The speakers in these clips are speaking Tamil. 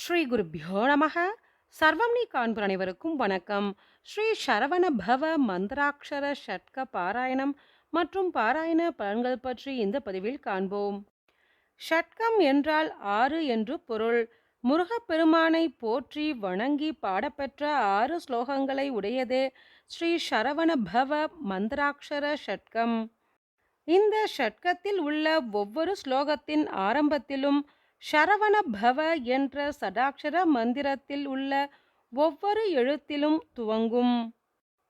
ஸ்ரீ குருப்பியோ நமக. சர்வம் நீ அனைவருக்கும் வணக்கம். ஸ்ரீ சரவண பவ மந்திராட்சர ஷட்க பாராயணம் மற்றும் பாராயண பலன்கள் பற்றி இந்த பதிவில் காண்போம். ஷட்கம் என்றால் ஆறு என்று பொருள். முருகப்பெருமானை போற்றி வணங்கி பாடப்பெற்ற ஆறு ஸ்லோகங்களை உடையதே ஸ்ரீ சரவண பவ மந்திராட்சர ஷட்கம். இந்த ஷட்கத்தில் உள்ள ஒவ்வொரு ஸ்லோகத்தின் ஆரம்பத்திலும் சரவண பவ என்ற சடாட்சர மந்திரத்தில் உள்ள ஒவ்வொரு எழுத்திலும் துவங்கும்.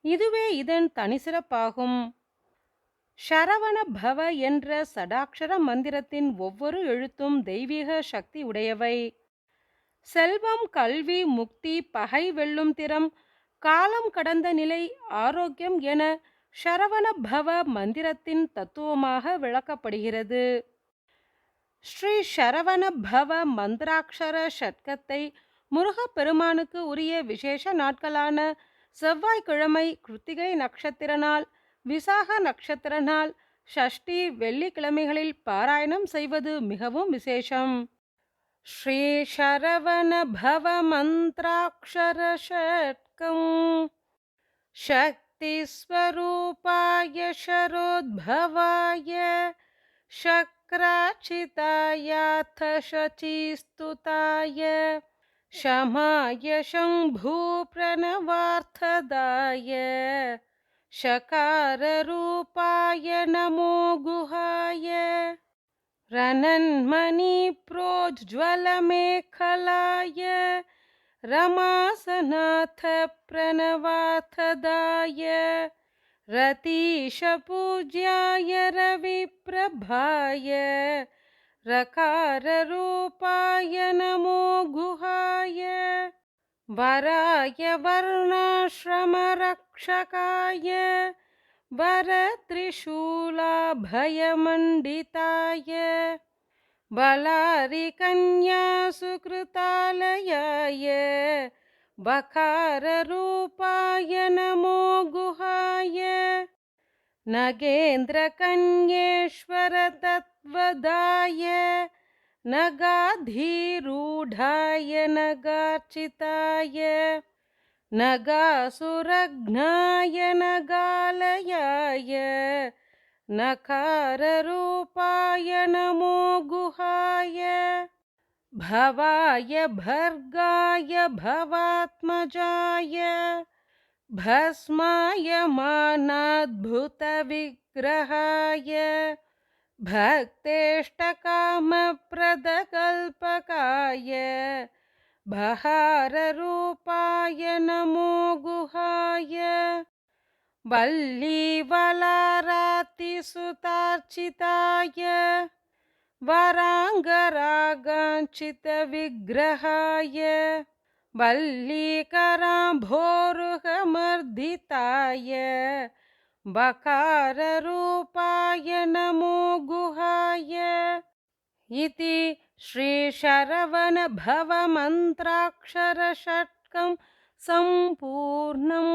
இதுவே இதன் தனிசிறப்பாகும் சரவண பவ என்ற சடாட்சர மந்திரத்தின் ஒவ்வொரு எழுத்தும் தெய்வீக சக்தி உடையவை. செல்வம் கல்வி முக்தி பகை வெல்லும் திறம் காலம் கடந்த நிலை ஆரோக்கியம் என சரவணபவ மந்திரத்தின் தத்துவமாக விளக்கப்படுகிறது. ஸ்ரீ சரவணபவ மந்திராட்சர ஷட்கத்தை முருகப்பெருமானுக்கு உரிய விசேஷ நாட்களான செவ்வாய்க்கிழமை கிருத்திகை நட்சத்திர நாள் விசாக நட்சத்திர நாள் ஷஷ்டி வெள்ளிக்கிழமைகளில் பாராயணம் செய்வது மிகவும் விசேஷம். ஸ்ரீ சரவணபவ மந்திராட்சர ஷட்கம் சக்திஸ்வரூபாய ஷரோத்பவாய சக் शक्राचितायाथ शचीस्तुताय शमाय शम्भूप्रणवार्थदाय। शकाररूपाय नमो गुहाय। रनन्मणिप्रोज्ज्वलमेखलाय। रमासनाथ प्रणवाथदाय रतीशपूज्याय रविप्रभाय रकाररूपाय नमो गुहाय। वराय वर्णाश्रमरक्षकाय वरत्रिशूलाभयमण्डिताय बलारिकन्यासुकृतालयाय बकाररूपाय नमो गुहाय नगेन्द्रकन्येश्वरतत्त्वदाय नगाधीरूढाय नगार्चिताय नगासुरघ्नाय नगालयाय नकाररूपाय नमो गुहाय भवाय भर्गाय भवात्मजाय भस्माय मानाद्भुतविग्रहाय भक्तेष्टकामप्रदकल्पकाय बहाररूपाय नमो गुहाय वल्लीवलारातिसुतार्चिताय वराङ्गरागाञ्चितविग्रहाय वल्लीकराम्भोरुहमर्दिताय बकाररूपाय नमो गुहाय इति श्रीशरवणभवमन्त्राक्षरषट्कं सम्पूर्णम्